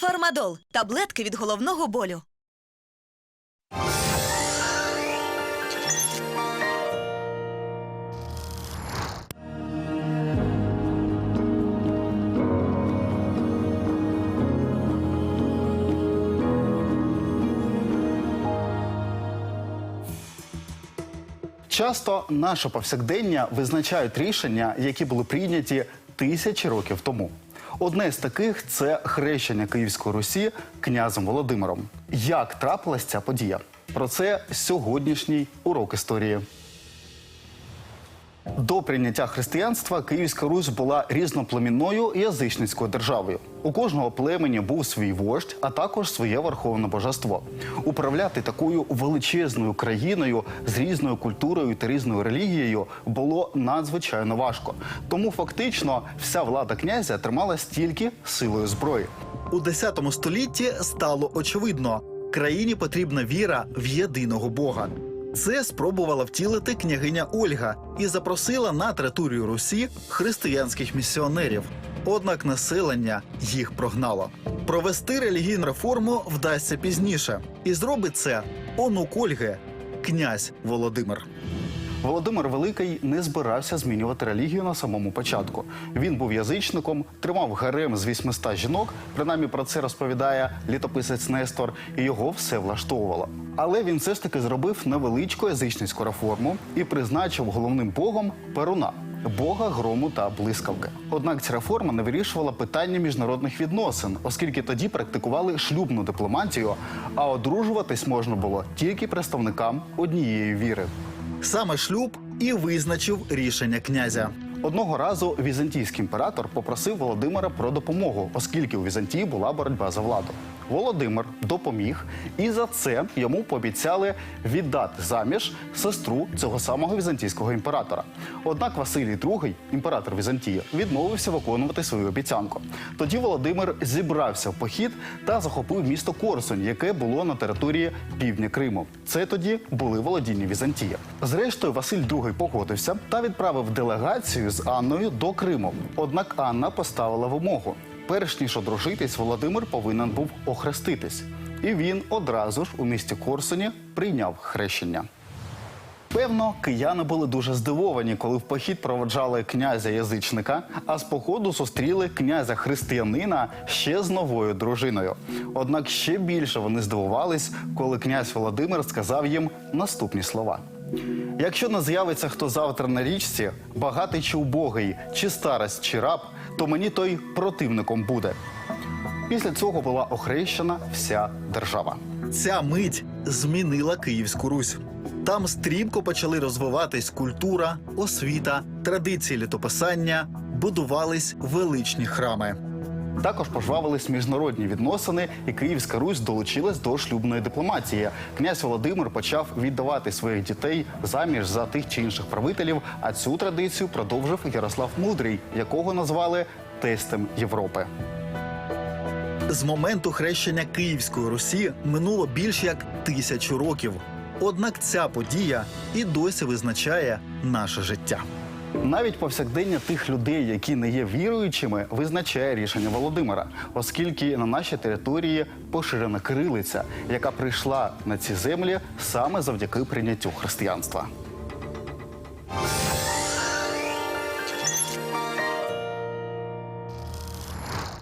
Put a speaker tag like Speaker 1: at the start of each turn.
Speaker 1: Фармадол таблетки від головного болю.
Speaker 2: Часто наше повсякдення визначають рішення, які були прийняті тисячі років тому. Одне з таких це хрещення Київської Русі князем Володимиром. Як трапилась ця подія? Про це сьогоднішній урок історії. До прийняття християнства Київська Русь була різноплемінною язичницькою державою. У кожного племені був свій вождь, а також своє верховне божество. Управляти такою величезною країною з різною культурою та різною релігією було надзвичайно важко. Тому фактично вся влада князя трималась тільки силою зброї.
Speaker 3: У 10 столітті стало очевидно, країні потрібна віра в єдиного Бога. Це спробувала втілити княгиня Ольга і запросила на територію Русі християнських місіонерів. Однак населення їх прогнало. Провести релігійну реформу вдасться пізніше, і зробить це онук Ольги, князь Володимир.
Speaker 2: Володимир Великий не збирався змінювати релігію на самому початку. Він був язичником, тримав гарем з 800 жінок. Принаймні про це розповідає літописець Нестор, і його все влаштовувало. Але він все ж таки зробив невеличку язичницьку реформу і призначив головним богом Перуна. Бога грому та блискавки. Однак ця реформа не вирішувала питання міжнародних відносин, оскільки тоді практикували шлюбну дипломатію, а одружуватись можна було тільки представникам однієї віри.
Speaker 3: Саме шлюб і визначив рішення князя.
Speaker 2: Одного разу візантійський імператор попросив Володимира про допомогу, оскільки у Візантії була боротьба за владу. Володимир допоміг, і за це йому пообіцяли віддати заміж сестру цього самого візантійського імператора. Однак Василій II, імператор Візантії, відмовився виконувати свою обіцянку. Тоді Володимир зібрався в похід та захопив місто Корсунь, яке було на території півдня Криму. Це тоді були володіння Візантії. Зрештою, Василь II погодився та відправив делегацію з Анною до Криму. Однак Анна поставила вимогу. Перш ніж одружитись, Володимир повинен був охреститись. І він одразу ж у місті Корсуні прийняв хрещення. Певно, кияни були дуже здивовані, коли в похід проводжали князя язичника, а з походу зустріли князя християнина ще з новою дружиною. Однак ще більше вони здивувались, коли князь Володимир сказав їм наступні слова. Якщо не з'явиться хто завтра на річці, багатий чи убогий, чи старость, чи раб, то мені той противником буде. Після цього була охрещена вся держава.
Speaker 3: Ця мить змінила Київську Русь. Там стрімко почали розвиватись культура, освіта, традиції літописання, будувались величні храми.
Speaker 2: Також пожвавились міжнародні відносини, і Київська Русь долучилась до шлюбної дипломатії. Князь Володимир почав віддавати своїх дітей заміж за тих чи інших правителів. А цю традицію продовжив Ярослав Мудрий, якого назвали тестем Європи.
Speaker 3: З моменту хрещення Київської Русі минуло більш як тисячу років. Однак ця подія і досі визначає наше життя.
Speaker 2: Навіть повсякдення тих людей, які не є віруючими, визначає рішення Володимира, оскільки на нашій території поширена кирилиця, яка прийшла на ці землі саме завдяки прийняттю християнства.